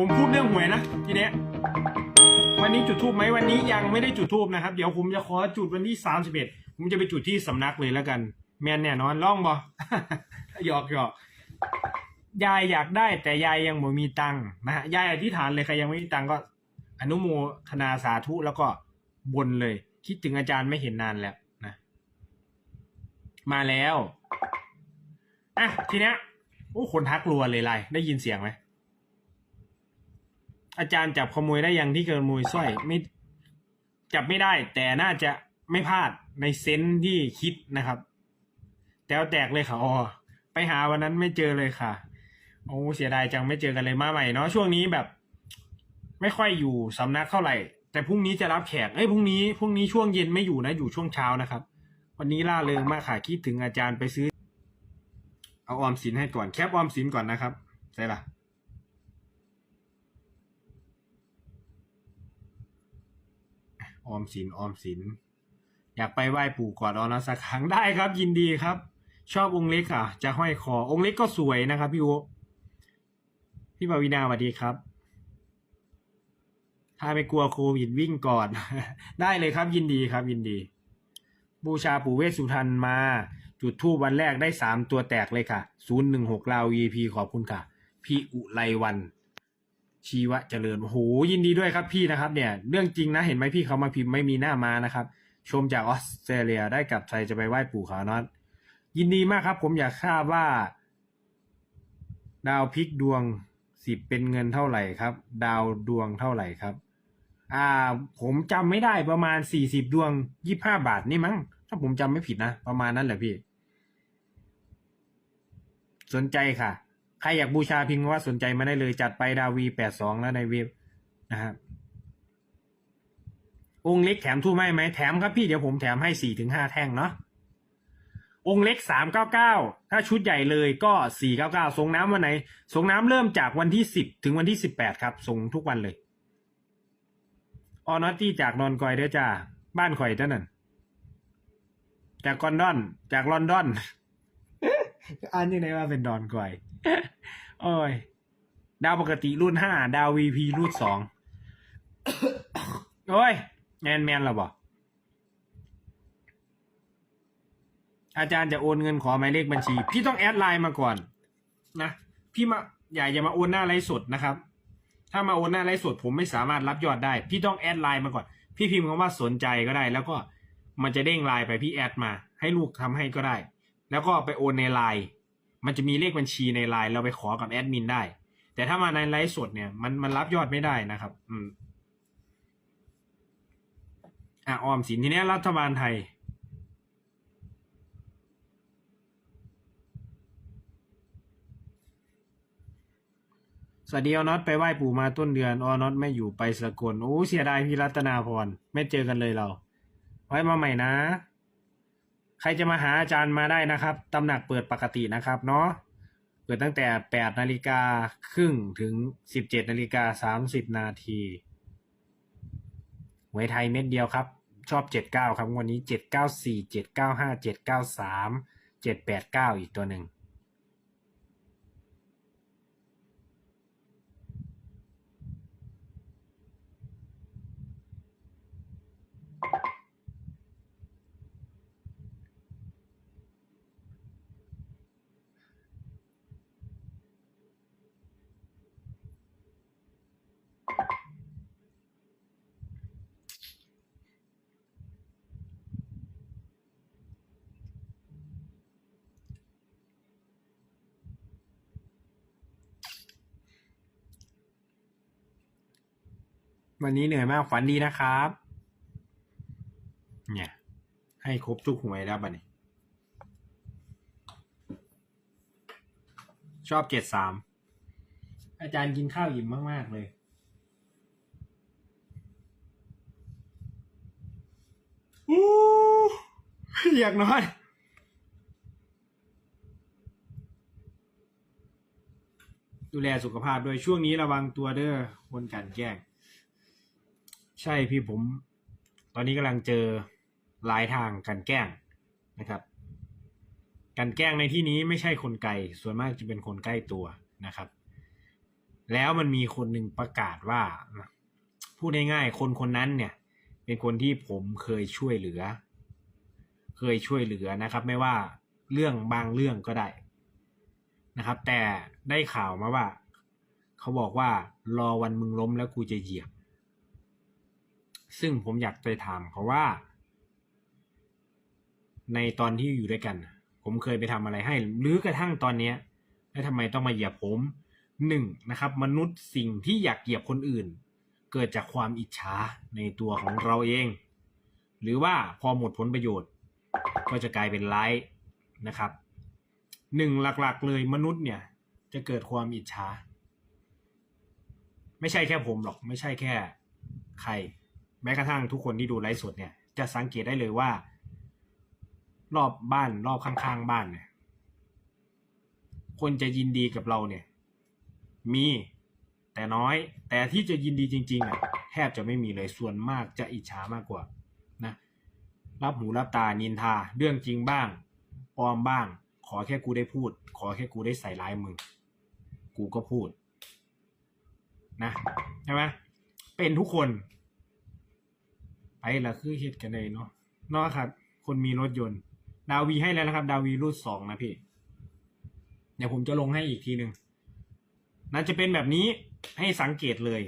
ผมพูดเรื่องหวยนะทีเนี้ยวันนี้จุดทูบไหมวันนี้ยังไม่ได้จุดทูบนะครับ เดี๋ยวผมจะขอจุดวันที่สามสิบเอ็ดผมจะไปจุดที่สำนักเลยแล้วกัน แมนแน่นอนล่องบอหยอกหยอกยายอยากได้แต่ยายยังไม่มีตังค์นะฮะยายอธิษฐานเลยใครยังไม่มีตังค์ก็ อนุโมทนาสาธุแล้วก็บนเลย คิดถึงอาจารย์ไม่เห็นนานแล้วนะ มาแล้วอะทีเนี้ยโอ้คนทักรัวเลยไลน์ได้ยินเสียงไหม อาจารย์จับขโมยได้ยังที่ขโมยสร้อยไม่จับไม่ได้แต่น่าจะไม่พลาดในเซนที่คิดนะครับ แตวแตกเลยค่ะอ๋อไปหาวันนั้นไม่เจอเลยค่ะโอ้เสียดายจังไม่เจอกันเลยมาใหม่เนาะช่วงนี้แบบ ไม่ค่อยอยู่สำนักเท่าไหร่ แต่พรุ่งนี้จะรับแขกเอ้ยพรุ่งนี้พรุ่งนี้ช่วงเย็นไม่อยู่นะอยู่ช่วงเช้านะครับ วันนี้ล่าเริงมากค่ะคิดถึงอาจารย์ไปซื้อ เอาออมสินให้ก่อนแคปออมสินก่อนนะครับใช่ละ ออมสินออมสิน อยากไปไหว้ปู่ก่อนรอนสักครั้งได้ครับ ยินดีครับ ชอบองค์เล็กอะ จะห้อยคอองค์เล็กก็สวยนะครับพี่โอพี่ปวีนาสวัสดีครับ ถ้าไม่กลัวโควิดวิ่งก่อน ได้เลยครับ ยินดีครับ ยินดี บูชาปู่เวสสุทันมา จุดทูบวันแรกได้สามตัวแตกเลยค่ะศูนย์หนึ่งหกลาว EP ขอบคุณค่ะ พี่อุไรวัน ชีวะเจริญโหยินดีด้วยครับพี่นะครับ เนี่ย เรื่องจริงนะเห็นไหมพี่เขามาพิมพ์ไม่มีหน้ามานะครับ ชมจากออสเตรเลียได้กลับไทยจะไปไหว้ปู่ขาวน็อตยินดีมากครับ ผมอยากทราบว่า ดาวพลิกดวงสิบเป็นเงินเท่าไหร่ครับ ดาวดวงเท่าไหร่ครับ อ่า ผมจำไม่ได้ประมาณสี่สิบดวงยี่ห้าบาทนี่มั้งถ้าผมจำไม่ผิดนะ ประมาณนั้นแหละพี่ สนใจค่ะ ใครอยากบูชาพิมพ์ว่าสนใจมาได้เลยจัดไปดาวีแปดสองแล้วในเว็บนะครับองค์เล็กแถมทู่ไหมไหมแถมครับพี่เดี๋ยวผมแถมให้สี่ถึงห้าแท่งเนาะองค์เล็กสามเก้าเก้าถ้าชุดใหญ่เลยก็สี่เก้าเก้าส่งน้ำวันไหนส่งน้ำเริ่มจากวันที่สิบถึงวันที่สิบแปดครับส่งทุกวันเลยออนอตตี้จากนอนกอยเด้อจ้าบ้านข่อยเท่านั้นจากกอนดอนจากลอนดอน อ่านยังไงว่าเป็นดอนกอยโอ้ย ดาวปกติรุ่นห้าดาววีพีรุ่นสองโอ้ยแมนแมนเหรอบอกอาจารย์จะโอนเงินขอหมายเลขบัญชี พี่ต้องแอดไลน์มาก่อน นะพี่มาอย่าอย่ามาโอนหน้าไลฟ์สดนะครับ ถ้ามาโอนหน้าไลฟ์สดผมไม่สามารถรับยอดได้ พี่ต้องแอดไลน์มาก่อน พี่พิมพ์คำว่าสนใจก็ได้ แล้วก็มันจะเด้งไลน์ไปพี่แอดมา ให้ลูกทำให้ก็ได้ แล้วก็ไปโอนในไลน์มันจะมีเลขบัญชีในไลน์เราไปขอกับแอดมินได้ แต่ถ้ามาในไลฟ์สดเนี่ยมันมันรับยอดไม่ได้นะครับ อืมอะออมสินทีนี้รัฐบาลไทย สวัสดีออน็อตไปไหว้ปู่มาต้นเดือนออน็อตไม่อยู่ไปสกลโอ้เสียดายพี่รัตนาพร ไม่เจอกันเลยเรา ไว้มาใหม่นะ ใครจะมาหาอาจารย์มาได้นะครับตำหนักเปิดปกตินะครับเนาะเปิดตั้งแต่แปดนาฬิกาครึ่งถึงสิบเจ็ดนาฬิกาสามสิบนาทีหวยไทยเม็ดเดียวครับ ชอบเจ็ดเก้าครับวันนี้เจ็ดเก้าสี่เจ็ดเก้าห้าเจ็ดเก้าสามเจ็ดแปดเก้าอีกตัวหนึ่ง วันนี้เหนื่อยมากฝันดีนะครับ เนี่ย ให้ครบทุกหวยแล้วบัดนี้ ชอบเกตสามอาจารย์กินข้าวอิ่มมาก ๆ เลย อู้อยากนอนดูแลสุขภาพโดยช่วงนี้ระวังตัวเด้อคนกันแกล้ง ใช่พี่ผม ตอนนี้กำลังเจอหลายทางกันแกล้งนะครับกันแกล้งในที่นี้ไม่ใช่คนไกลส่วนมากจะเป็นคนใกล้ตัวนะครับ แล้วมันมีคนหนึ่งประกาศว่า พูดง่ายๆคนคนนั้นเนี่ย เป็นคนที่ผมเคยช่วยเหลือ เคยช่วยเหลือนะครับ ไม่ว่าเรื่องบางเรื่องก็ได้นะครับ แต่ได้ข่าวมาว่า เขาบอกว่ารอวันมึงล้มแล้วกูจะเหยียบ ซึ่งผมอยากไปถามเขาว่า ในตอนที่อยู่ด้วยกัน ผมเคยไปทำอะไรให้ หรือกระทั่งตอนนี้แล้วทำไมต้องมาเหยียบผมหนึ่งนะครับ มนุษย์สิ่งที่อยากเหยียบคนอื่น เกิดจากความอิจฉาในตัวของเราเอง หรือว่าพอหมดผลประโยชน์ ก็จะกลายเป็นร้ายนะครับหนึ่งหลักๆ เลยมนุษย์เนี่ย จะเกิดความอิจฉาไม่ใช่แค่ผมหรอกไม่ใช่แค่ใคร แม้กระทั่งทุกคนที่ดูไลฟ์สดเนี่ย จะสังเกตได้เลยว่า รอบบ้านรอบข้างๆบ้านเนี่ย คนจะยินดีกับเราเนี่ย มีแต่น้อย แต่ที่จะยินดีจริงๆอะแทบจะไม่มีเลยส่วนมากจะอิจฉามากกว่านะรับหูรับตานินทา เรื่องจริงบ้างปลอมบ้าง ขอแค่กูได้พูด ขอแค่กูได้ใส่ร้ายมึงกูก็พูด นะใช่ไหมเป็นทุกคน ไปละคือเฮ็ดกันเลยเนาะเนาะครับ คนมีรถยนต์ ดาวีให้แล้วนะครับ ดาวีรุ่นสองนะพี่ เดี๋ยวผมจะลงให้อีกทีหนึ่งนั่นจะเป็นแบบนี้ให้สังเกตเลย